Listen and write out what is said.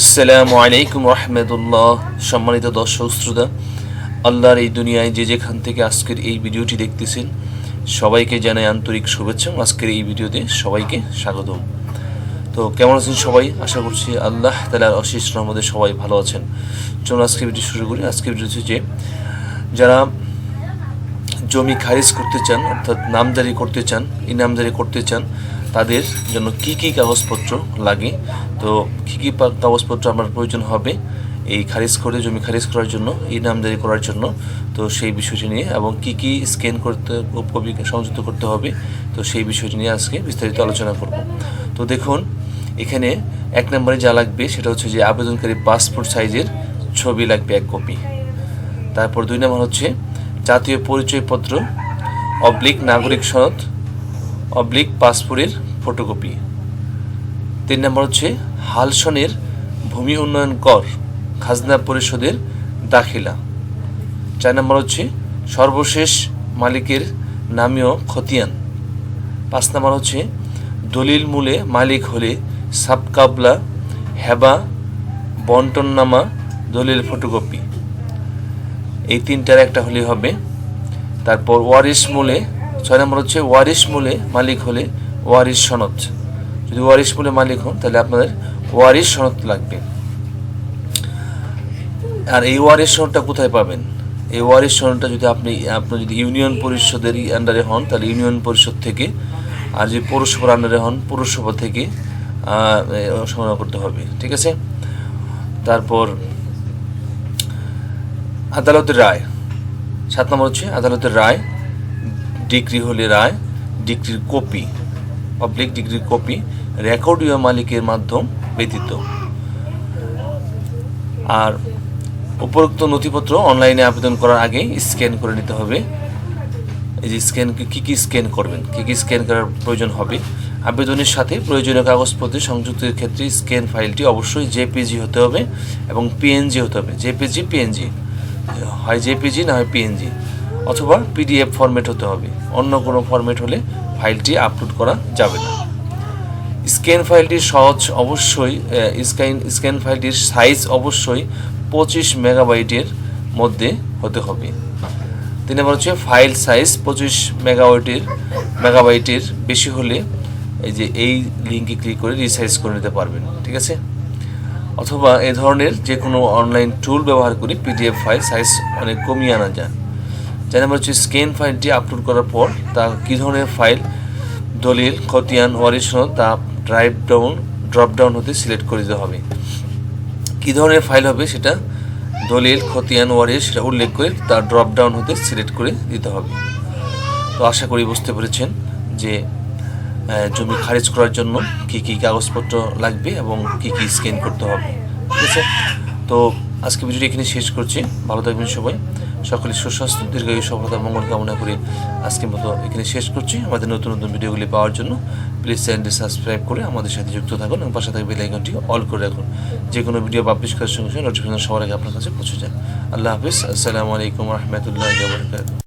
আসসালামু আলাইকুম রহমতুল্লাহ। সম্মানিত দর্শক, শ্রোতা, আল্লাহর এই দুনিয়ায় যে যেখান থেকে আজকের এই ভিডিওটি দেখতেছেন, সবাইকে জানাই আন্তরিক শুভেচ্ছা। আজকের এই ভিডিওতে সবাইকে স্বাগতম। তো কেমন আছেন সবাই? আশা করছি আল্লাহ তালার অশেষ রহমতে সবাই ভালো আছেন। চলুন আজকে ভিডিও শুরু করি। আজকে ভিডিও হচ্ছে যে, যারা জমি খারিজ করতে চান, অর্থাৎ নামজারি করতে চান, এই নামজারি করতে চান তাদের জন্য কি কি কাগজপত্র লাগে? তো কি কি কাগজপত্র আমার প্রয়োজন হবে? এই খারিজ করে, জমি খারিজ করার জন্য, এই নামদারি করার জন্য। তো সেই বিষয়টি নিয়ে এবং কি কি স্ক্যান করতে, কপি সংযুক্ত করতে হবে, তো সেই বিষয়টি নিয়ে আজকে বিস্তারিত আলোচনা করব। তো দেখুন, এখানে এক নম্বরে যা লাগবে সেটা হচ্ছে যে আবেদনকারী পাসপোর্ট সাইজের ছবি লাগবে, এক কপি তারপর দুই নম্বর হচ্ছে জাতীয় পরিচয়পত্র অবলিক নাগরিক সনদ অবলিক পাসপোর্টের ফটোকপি। তিন নম্বর হচ্ছে হালসনের ভূমি উন্নয়ন কর, খাজনা পরিষদের দাখিলা। চার নম্বর হচ্ছে সর্বশেষ মালিকের নামীয় খতিয়ান। পাঁচ নম্বর হচ্ছে দলিল মূলে মালিক হলে সাবকাবলা হেবা বন্টননামা দলিল ফটোকপি। এই তিনটার একটা হলেই হবে। তারপর ওয়ারিশ মূলে ছয় নম্বর হচ্ছে ওয়ারিশ মূলে মালিক হলে ওয়ারিশ সনদ। যদি ওয়ারিশ মূলে মালিক হন, তাহলে আপনাদের ওয়ারিশ সনদ লাগবে। আর এই ওয়ারিশ সনদটা কোথায় পাবেন? এই ওয়ারিশ সনদটা যদি আপনি আপনি যদি ইউনিয়ন পরিষদের আন্ডারে হন, তাহলে ইউনিয়ন পরিষদ থেকে, আর যদি পৌরসভার আন্ডারে হন, পৌরসভা থেকে সংগ্রহ করতে হবে, ঠিক আছে? তারপর আদালতের রায়। সাত নম্বর হচ্ছে আদালতের রায়। ডিগ্রি হলে রায়, ডিগ্রির কপি, পাবলিক ডিগ্রির কপি, রেকর্ডীয় মালিকের মাধ্যম ব্যতীত। আর উপরোক্ত নথিপত্র অনলাইনে আবেদন করার আগে স্ক্যান করে নিতে হবে। এই যে স্ক্যান, কী কী স্ক্যান করবেন? কী কী স্ক্যান করার প্রয়োজন হবে? আবেদনের সাথে প্রয়োজনীয় কাগজপত্র সংযুক্তের ক্ষেত্রে স্ক্যান ফাইলটি অবশ্যই জেপিজি হতে হবে এবং পিএনজি হতে হবে। JPG, PNG. হয় জেপিজি, না হয় পিএনজি। অথবা পিডিএফ ফরম্যাট হতে হবে। অন্য কোনো ফরম্যাট হলে ফাইলটি আপলোড করা যাবে না। স্ক্যান ফাইলটির সহজ অবশ্যই স্ক্যান স্ক্যান ফাইলটির সাইজ অবশ্যই পঁচিশ মেগাবাইটের মধ্যে হতে হবে। তিন নম্বর হচ্ছে ফাইল সাইজ পঁচিশ মেগাবাইটের মেগাবাইটের বেশি হলে এই যে এই লিঙ্কে ক্লিক করে রিসাইজ করে নিতে পারবেন, ঠিক আছে? অথবা এ ধরনের যে কোনো অনলাইন টুল ব্যবহার করে পিডিএফ ফাইল সাইজ অনেক কমিয়ে আনা যায়। চার নম্বর হচ্ছে স্ক্যান ফাইলটি আপলোড করার পর তা কী ধরনের ফাইল দলিল, খতিয়ান, ওয়ারিশ তা ড্রাইভ ডাউন ড্রপ ডাউন হতে সিলেক্ট করে দিতে হবে। কী ধরনের ফাইল হবে সেটা? দলিল, খতিয়ান, ওয়ারিশ সেটা উল্লেখ করে তার ড্রপ ডাউন হতে সিলেক্ট করে দিতে হবে। তো আশা করি বুঝতে পেরেছেন যে জমি খারিজ করার জন্য কি কি কাগজপত্র লাগবে এবং কি কি স্ক্যান করতে হবে। ঠিক আছে? তো আজকে ভিডিওটি এখানে শেষ করছি। ভালো থাকবেন সবাই। সকলে সুস্বাস্থ্য, দীর্ঘায়ু সফলতা, মঙ্গল কামনা করে আজকের মতো এখানে শেষ করছি। আমাদের নতুন নতুন ভিডিওগুলি পাওয়ার জন্য প্লিজ চ্যানেলটি সাবস্ক্রাইব করে আমাদের সাথে যুক্ত থাকুন এবং পাশে থাকবে বেলাইকনটি অল করে রাখুন। যে কোনো ভিডিও পাবলিশ করার সঙ্গে সঙ্গে নোটিফিকেশন সবার আগে আপনার কাছে পৌঁছে যান আল্লাহ হাফিজ। আসসালামু আলাইকুম রহমতুল্লাহ